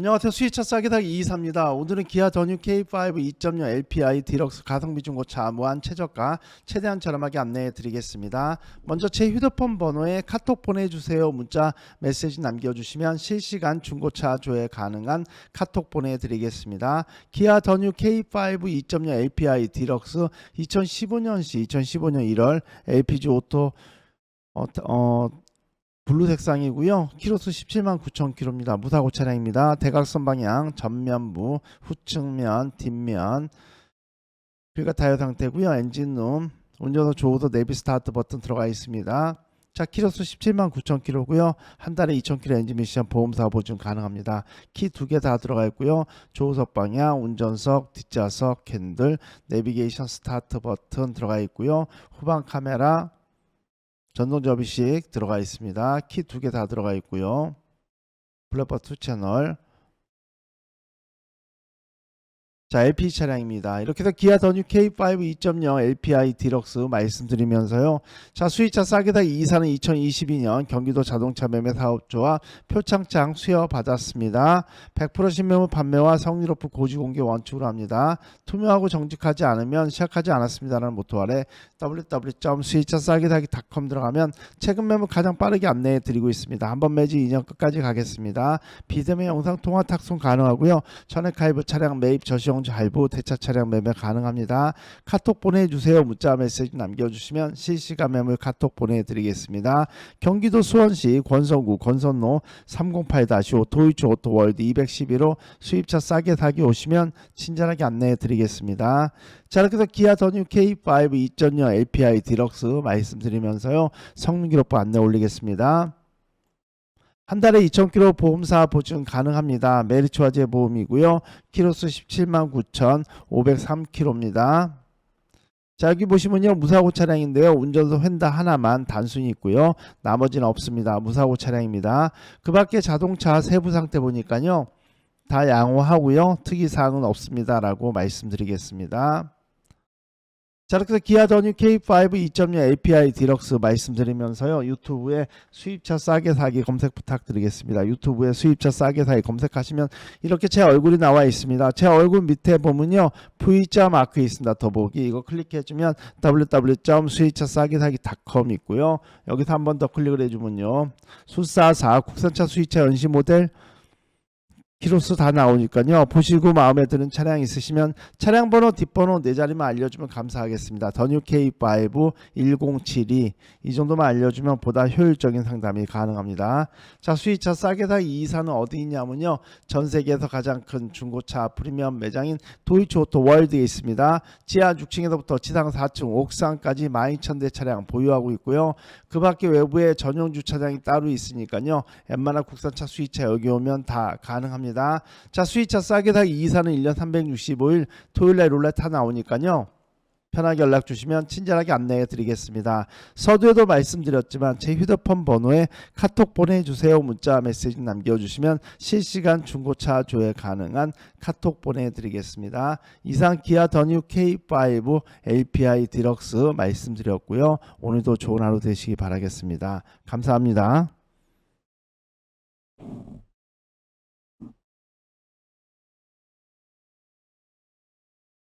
안녕하세요. 수위차 싸게다기 이사입니다. 오늘은 기아 더뉴 K5 2.0 LPI 디럭스 가성비 중고차 무한 최저가 최대한 저렴하게 안내해 드리겠습니다. 먼저 제 휴대폰 번호에 카톡 보내주세요. 문자 메시지 남겨주시면 실시간 중고차 조회 가능한 카톡 보내드리겠습니다. 기아 더뉴 K5 2.0 LPI 디럭스 2015년시 2015년 1월 LPG 오토 어, 어 블루 색상이고요. 키로수 17만 9천 킬로입니다. 무사고 차량입니다. 대각선 방향 전면부, 후측면, 뒷면 휠과 타이어 상태고요. 엔진룸, 운전석 조우도 내비 스타트 버튼 들어가 있습니다. 자, 키로수 17만 9천 킬로고요. 한 달에 2천 킬로 엔진 미션 보험사 보증 가능합니다. 키 두 개 다 들어가 있고요. 조우석 방향, 운전석, 뒷좌석, 캔들, 내비게이션 스타트 버튼 들어가 있고요. 후방 카메라, 전동 접이식 들어가 있습니다. 키 두 개 다 들어가 있고요. 블랙버스 2 채널. 자, LP 차량입니다. 이렇게 해서 기아 더뉴 K5 2.0 LPI 디럭스 말씀드리면서요. 자, 수입차 싸게 다 이사는 2022년 경기도 자동차 매매 사업조와 표창장 수여 받았습니다. 100% 신매물 판매와 성립 오프 고지 공개 원칙으로 합니다. 투명하고 정직하지 않으면 시작하지 않았습니다라는 모토 아래 www.수입차 싸게 다기.com 들어가면 최근 매물 가장 빠르게 안내해 드리고 있습니다. 한번 매지 2년 끝까지 가겠습니다. 비대면 영상 통화 탁송 가능하고요. 전액 할부 차량 매입 저시용 할부 대차 차량 매매 가능합니다. 카톡 보내주세요. 문자 메시지 남겨주시면 실시간 매물 카톡 보내드리겠습니다. 경기도 수원시 권선구 권선로 308-5 도이치 오토월드 211호 수입차 싸게 사기 오시면 친절하게 안내해 드리겠습니다. 자 이렇게 해서 기아 더뉴 K5 2.0 LPI 디럭스 말씀드리면서요. 성능 기록부 안내 올리겠습니다. 한 달에 2,000km 보험사 보증 가능합니다. 메리츠화재 보험이고요. 키로수 17만 9,503km입니다. 자 여기 보시면요. 무사고 차량인데요. 운전석 휀다 하나만 단순히 있고요. 나머지는 없습니다. 무사고 차량입니다. 그 밖에 자동차 세부 상태 보니까요. 다 양호하고요. 특이사항은 없습니다 라고 말씀드리겠습니다 자 이렇게 해서 기아 더뉴 K5 2.0 API 디럭스 말씀드리면서요. 유튜브에 수입차 싸게 사기 검색 부탁드리겠습니다. 유튜브에 수입차 싸게 사기 검색하시면 이렇게 제 얼굴이 나와 있습니다. 제 얼굴 밑에 보면요. V자 마크 있습니다. 더보기. 이거 클릭해주면 www.수입차 싸게 사기.com 있고요. 여기서 한 번 더 클릭을 해주면요. 수사사 국산차 수입차 연시 모델 키로수 다 나오니까요. 보시고 마음에 드는 차량 있으시면 차량 번호 뒷번호 네 자리만 알려주면 감사하겠습니다. 더뉴 K5 1072 이 정도만 알려주면 보다 효율적인 상담이 가능합니다. 자 수입차 싸게 사이 이사는 어디 있냐면요. 전 세계에서 가장 큰 중고차 프리미엄 매장인 도이치 오토 월드에 있습니다. 지하 6층에서부터 지상 4층 옥상까지 12,000대 차량 보유하고 있고요. 그 밖에 외부에 전용 주차장이 따로 있으니까요. 웬만한 국산차 수입차 여기 오면 다 가능합니다. 자 수입차 싸게 사기 이사는 1년 365일 토요일날 룰렛 하나 나오니까요. 편하게 연락 주시면 친절하게 안내해 드리겠습니다. 서두에도 말씀드렸지만 제 휴대폰 번호에 카톡 보내주세요. 문자 메시지 남겨주시면 실시간 중고차 조회 가능한 카톡 보내드리겠습니다. 이상 기아 더뉴 K5 LPI 디럭스 말씀드렸고요. 오늘도 좋은 하루 되시기 바라겠습니다. 감사합니다.